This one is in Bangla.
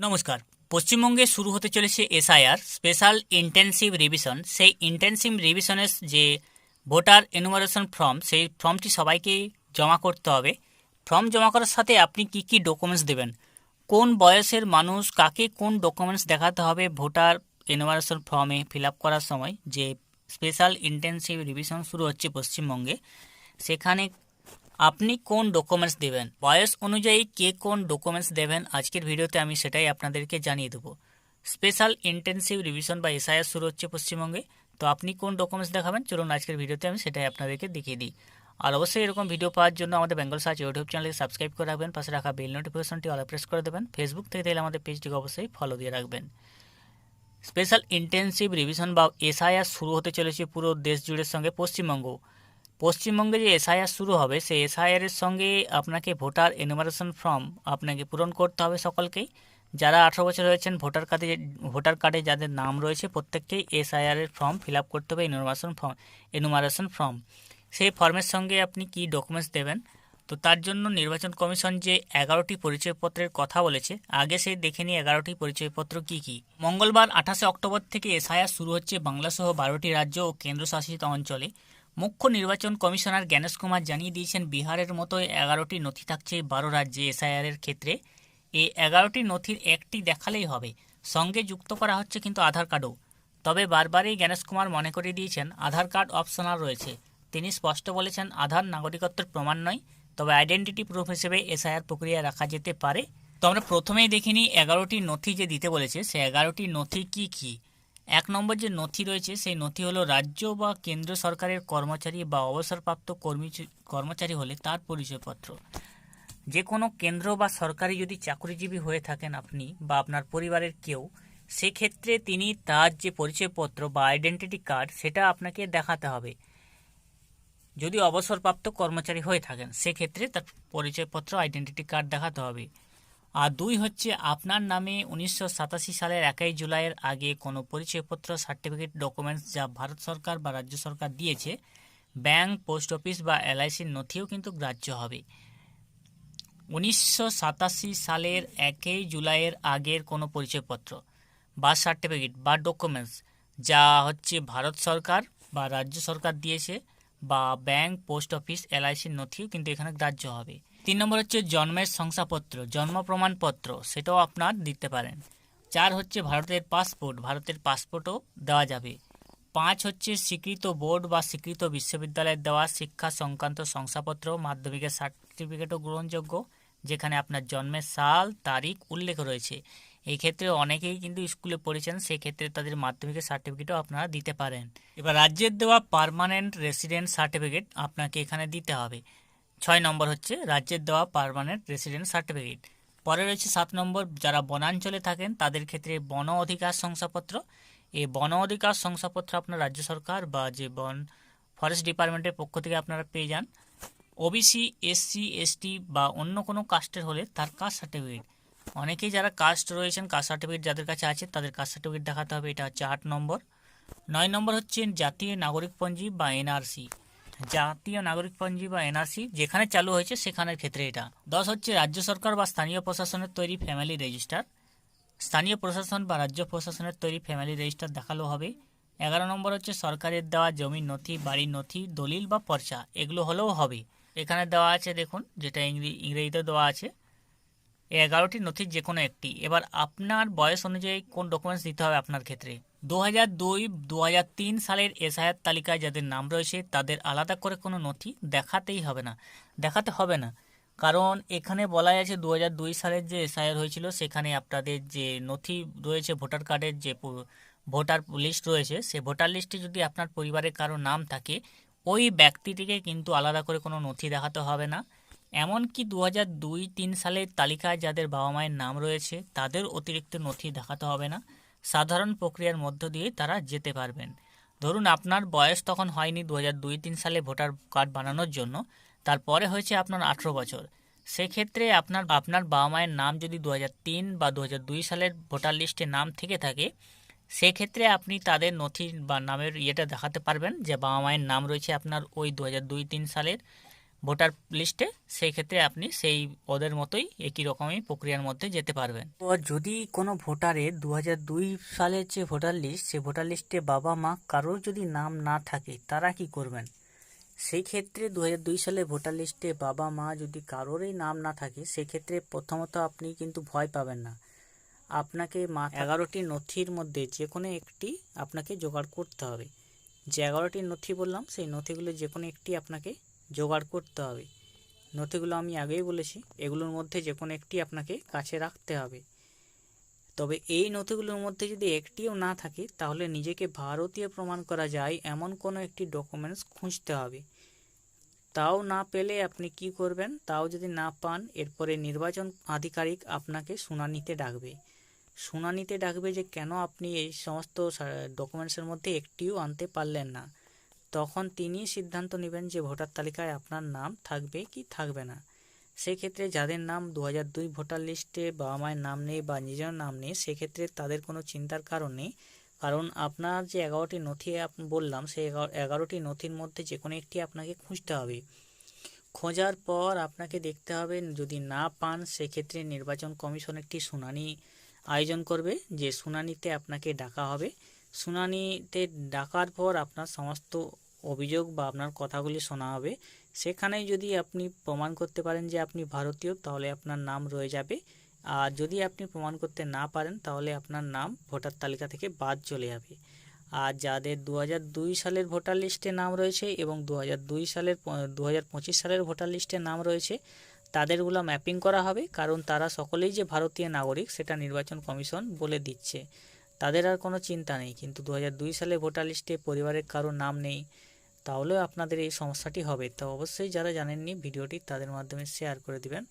নমস্কার। পশ্চিমবঙ্গে শুরু হতে চলেছে এসআইআর স্পেশাল ইন্টেনসিভ রিভিশন সেই ইন্টেনসিভ রিভিশনের যে ভোটার এনুমারেশন ফর্ম সেই ফর্মটি সবাইকে জমা করতে হবে। ফর্ম জমা করার সাথে আপনি কি কি ডকুমেন্টস দেবেন? কোন বয়সের মানুষ, কাকে কোন ডকুমেন্টস দেখাতে হবে ভোটার এনুমারেশন ফর্মে ফিল আপ করার সময়? যে স্পেশাল ইন্টেনসিভ রিভিশন শুরু হচ্ছে পশ্চিমবঙ্গে, সেখানে আপনি কোন ডকুমেন্টস দেবেন? বয়স অনুযায়ী কে কোন ডকুমেন্টস দেবেন? আজকের ভিডিওতে আমি সেটাই আপনাদেরকে জানিয়ে দেবো। স্পেশাল ইন্টেনসিভ রিভিশন বা এসআইআর শুরু হচ্ছে পশ্চিমবঙ্গে। তো আপনি কোন ডকুমেন্টস দেখাবেন? চলুন আজকের ভিডিওতে আমি সেটাই আপনাদেরকে দেখিয়ে দিই। আর অবশ্যই এরকম ভিডিও পাওয়ার জন্য আমাদের বেঙ্গল সার্চ ইউটিউব চ্যানেলকে সাবস্ক্রাইব করে রাখবেন। পাশে রাখা বেল নোটিফিকেশনটি অল প্রেস করে দেবেন। ফেসবুক থেকে দেখলে আমাদের পেজটিকে অবশ্যই ফলো দিয়ে রাখবেন। স্পেশাল ইন্টেনসিভ রিভিশন বা এসআইআর শুরু হতে চলেছে পুরো দেশ জুড়ে সঙ্গে পশ্চিমবঙ্গ। পশ্চিমবঙ্গে যে এসআইআর শুরু হবে, সেই এসআইআর এর সঙ্গে আপনাকে ভোটার এনুমারেশন ফর্ম আপনাকে পূরণ করতে হবে সকলকেই। যারা আঠারো বছর হয়েছেন ভোটার কার্ডে ভোটার কার্ডে যাদের নাম রয়েছে, প্রত্যেককেই এসআইআর এর ফর্ম ফিল আপ করতে হবে এনুমারেশন ফর্ম এনুমারেশন ফর্ম সেই ফর্মের সঙ্গে আপনি কি ডকুমেন্টস দেবেন? তো তার জন্য নির্বাচন কমিশন যে এগারোটি পরিচয়পত্রের কথা বলেছে, আগে সে দেখে নিই এগারোটি পরিচয়পত্র কি কি। মঙ্গলবার আঠাশে অক্টোবর থেকে এসআইআর শুরু হচ্ছে বাংলাসহ বারোটি রাজ্য ও কেন্দ্রশাসিত অঞ্চলে। মুখ্য নির্বাচন কমিশনার জ্ঞানেশ কুমার জানিয়ে দিয়েছেন, বিহারের মতো এগারোটি নথি থাকছে বারো রাজ্যে এসআইআর এর ক্ষেত্রে। এই এগারোটি নথির একটি দেখালেই হবে। সঙ্গে যুক্ত করা হচ্ছে কিন্তু আধার কার্ডও। তবে বারবারই জ্ঞানেশ কুমার মনে করিয়ে দিয়েছেন, আধার কার্ড অপশনাল রয়েছে। তিনি স্পষ্ট বলেছেন, আধার নাগরিকত্বের প্রমাণ নয়, তবে আইডেন্টিটি প্রুফ হিসেবে এসআইআর প্রক্রিয়া রাখা যেতে পারে। তো আমরা প্রথমেই দেখিনি এগারোটি নথি যে দিতে বলেছে, সে এগারোটি নথি কি কি? এক নম্বর যে নথি রয়েছে, সেই নথি হলো রাজ্য বা কেন্দ্র সরকারের কর্মচারী বা অবসরপ্রাপ্ত কর্মী কর্মচারী হলে তার পরিচয়পত্র। যে কোনো কেন্দ্র বা সরকারি যদি চাকরিজীবী হয়ে থাকেন আপনি বা আপনার পরিবারের কেউ, সেক্ষেত্রে তিনি তার যে পরিচয়পত্র বা আইডেন্টিটি কার্ড সেটা আপনাকে দেখাতে হবে। যদি অবসরপ্রাপ্ত কর্মচারী হয়ে থাকেন, সেক্ষেত্রে তার পরিচয়পত্র আইডেন্টিটি কার্ড দেখাতে হবে। আর দুই হচ্ছে আপনার নামে উনিশশো সাতাশি সালের একই জুলাইয়ের আগে কোনো পরিচয়পত্র, সার্টিফিকেট, ডকুমেন্টস যা ভারত সরকার বা রাজ্য সরকার দিয়েছে, ব্যাংক, পোস্ট অফিস বা এলআইসির নথিও কিন্তু গ্রাহ্য হবে। উনিশশো সাতাশি সালের একই জুলাইয়ের আগের কোনো পরিচয়পত্র বার্থ সার্টিফিকেট বা ডকুমেন্টস যা হচ্ছে ভারত সরকার বা রাজ্য সরকার দিয়েছে বা ব্যাংক, পোস্ট অফিস, এলআইসির নথিও কিন্তু এখানে গ্রাহ্য হবে। তিন নম্বর হচ্ছে জন্মের শংসাপত্র, জন্ম প্রমাণপত্র, সেটাও আপনার দিতে পারেন। চার হচ্ছে ভারতের পাসপোর্ট, ভারতের পাসপোর্টও দেওয়া যাবে। পাঁচ হচ্ছে স্বীকৃত বোর্ড বা স্বীকৃত বিশ্ববিদ্যালয়ের দেওয়া শিক্ষা সংক্রান্ত শংসাপত্র, মাধ্যমিকের সার্টিফিকেটও গ্রহণযোগ্য, যেখানে আপনার জন্মের সাল, তারিখ উল্লেখ রয়েছে। এই ক্ষেত্রে অনেকেই কিন্তু স্কুলে পড়েছেন, সেক্ষেত্রে তাদের মাধ্যমিকের সার্টিফিকেটও আপনারা দিতে পারেন। এবার রাজ্যের দেওয়া পারমানেন্ট রেসিডেন্ট সার্টিফিকেট আপনাকে এখানে দিতে হবে। ছয় নম্বর হচ্ছে রাজ্যের দেওয়া পারমানেন্ট রেসিডেন্ট সার্টিফিকেট পরে রয়েছে সাত নম্বর, যারা বনাঞ্চলে থাকেন, তাদের ক্ষেত্রে বন অধিকার শংসাপত্র। এই বন অধিকার শংসাপত্র আপনার রাজ্য সরকার বা যে বন ফরেস্ট ডিপার্টমেন্টের পক্ষ থেকে আপনারা পেয়ে যান। ওবিসি এসসি এসটি বা অন্য কোনো কাস্টের হলে তার কাস্ট সার্টিফিকেট অনেকেই যারা কাস্ট রয়েছেন, কাস্ট সার্টিফিকেট যাদের কাছে আছে তাদের কাস্ট সার্টিফিকেট দেখাতে হবে, এটা হচ্ছে আট নম্বর। নয় নম্বর হচ্ছে জাতীয় নাগরিক পঞ্জি বা এনআরসি জাতীয় নাগরিক পঞ্জি বা এনআরসি, যেখানে চালু হয়েছে সেখানের ক্ষেত্রে এটা। দশ হচ্ছে রাজ্য সরকার বা স্থানীয় প্রশাসনের তৈরি ফ্যামিলি রেজিস্টার। স্থানীয় প্রশাসন বা রাজ্য প্রশাসনের তৈরি ফ্যামিলি রেজিস্টার দেখাল হবে। এগারো নম্বর হচ্ছে সরকারের দেওয়া জমির নথি বাড়ির নথি, দলিল বা পর্চা, এগুলো হলেও হবে। এখানে দেওয়া আছে দেখুন, যেটা ইংরেজিতে দেওয়া আছে। এগারোটি নথির যে কোনো একটি। এবার আপনার বয়স অনুযায়ী কোন ডকুমেন্টস দিতে হবে আপনার ক্ষেত্রে? দু হাজার দুই দু হাজার তিন সালের এসআইআর তালিকায় যাদের নাম রয়েছে, তাদের আলাদা করে কোনো নথি দেখাতেই হবে না। দেখাতে হবে না। কারণ এখানে বলা আছে দু দুই সালের যে এসআইআর হয়েছিল, সেখানে আপনাদের যে নথি রয়েছে, ভোটার কার্ডের যে ভোটার লিস্ট রয়েছে, সে ভোটার লিস্টে যদি আপনার পরিবারের কারও নাম থাকে, ওই ব্যক্তিটিকে কিন্তু আলাদা করে কোনো নথি দেখাতে হবে না। এমনকি দু হাজার দুই, তিন সালের তালিকায় যাদের বাবা মায়ের নাম রয়েছে, তাদের অতিরিক্ত নথি দেখাতে হবে না। সাধারণ প্রক্রিয়ার মধ্য দিয়ে তারা যেতে পারবেন। ধরুন আপনার বয়স তখন হয়নি দু হাজার দুই তিন সালে ভোটার কার্ড বানানোর জন্য, তারপরে হয়েছে আপনার আঠেরো বছর। সেক্ষেত্রে আপনার আপনার বাবা মায়ের নাম যদি দু তিন বা দু দুই সালের ভোটার লিস্টে নাম থেকে থাকে, সেক্ষেত্রে আপনি তাদের নথি বা নামের ইয়েটা দেখাতে পারবেন যে বাবা মায়ের নাম রয়েছে আপনার ওই দু হাজার দুই তিন সালের। ভোটার লিস্টে সেই ক্ষেত্রে আপনি সেই ওদের মতোই একই রকমই প্রক্রিয়ার মধ্যে যেতে পারবেন। যদি কোনো ভোটারের দু হাজার দুই সালের যে ভোটার লিস্ট, সেই ভোটার লিস্টে বাবা, মা কারোর যদি নাম না থাকে, তারা কি করবেন? সেই ক্ষেত্রে দু হাজার দুই সালে ভোটার লিস্টে বাবা, মা যদি কারোরই নাম না থাকে সেক্ষেত্রে প্রথমত আপনি কিন্তু ভয় পাবেন না। আপনাকে মা এগারোটি নথির মধ্যে যে কোনো একটি আপনাকে জোগাড় করতে হবে। যে এগারোটি নথি বললাম, সেই নথিগুলো যে কোনো একটি আপনাকে জোগাড় করতে হবে। নথিগুলো আমি আগেই বলেছি, এগুলোর মধ্যে যে কোনো একটি আপনাকে কাছে রাখতে হবে। তবে এই নথিগুলোর মধ্যে যদি একটিও না থাকে, তাহলে নিজেকে ভারতীয় প্রমাণ করা যায়, এমন কোনো একটি ডকুমেন্টস খুঁজতে হবে। তাও না পেলে আপনি কি করবেন, তাও যদি না পান, এরপরে নির্বাচন আধিকারিক আপনাকে শুনানিতে ডাকবে। শুনানিতে ডাকবে যে কেন আপনি এই সমস্ত ডকুমেন্টসের মধ্যে একটিও আনতে পারলেন না। তখন তিনি সিদ্ধান্ত নেবেন যে ভোটার তালিকায় আপনার নাম থাকবে কি থাকবে না। সেক্ষেত্রে যাদের নাম দু হাজার দুই ভোটার লিস্টে বাবা মায়ের নাম নেই বা নিজের নাম নেই, সেক্ষেত্রে তাদের কোনো চিন্তার কারণ নেই। কারণ আপনার যে এগারোটি নথি বললাম, সেই এগারো- এগারোটি নথির মধ্যে যে কোনো একটি আপনাকে খুঁজতে হবে। খোঁজার পর আপনাকে দেখতে হবে, যদি না পান, সেক্ষেত্রে নির্বাচন কমিশন একটি শুনানি আয়োজন করবে, যে শুনানিতে আপনাকে ডাকা হবে। শুনানিতে ডাকার পর আপনার সমস্ত অভিযোগ বা আপনার কথাগুলি শোনা হবে। সেখানে যদি আপনি প্রমাণ করতে পারেন যে আপনি ভারতীয়, তাহলে আপনার নাম রয়ে যাবে। আর যদি আপনি প্রমাণ করতে না পারেন, তাহলে আপনার নাম ভোটার তালিকা থেকে বাদ চলে যাবে। আর যাদের দু সালের ভোটার লিস্টে নাম রয়েছে এবং দু সালের দু সালের ভোটার লিস্টে নাম রয়েছে, তাদেরগুলো ম্যাপিং করা হবে। কারণ তারা সকলেই যে ভারতীয় নাগরিক, সেটা নির্বাচন কমিশন বলে দিচ্ছে। তাদের আর কোনো চিন্তা নেই, কিন্তু দু সালে ভোটার লিস্টে পরিবারের কারও নাম নেই, তাহলেও আপনাদের এই সমস্যাটি হবে। তো অবশ্যই যারা জানেননি, ভিডিওটি তাদের মাধ্যমে শেয়ার করে দিবেন।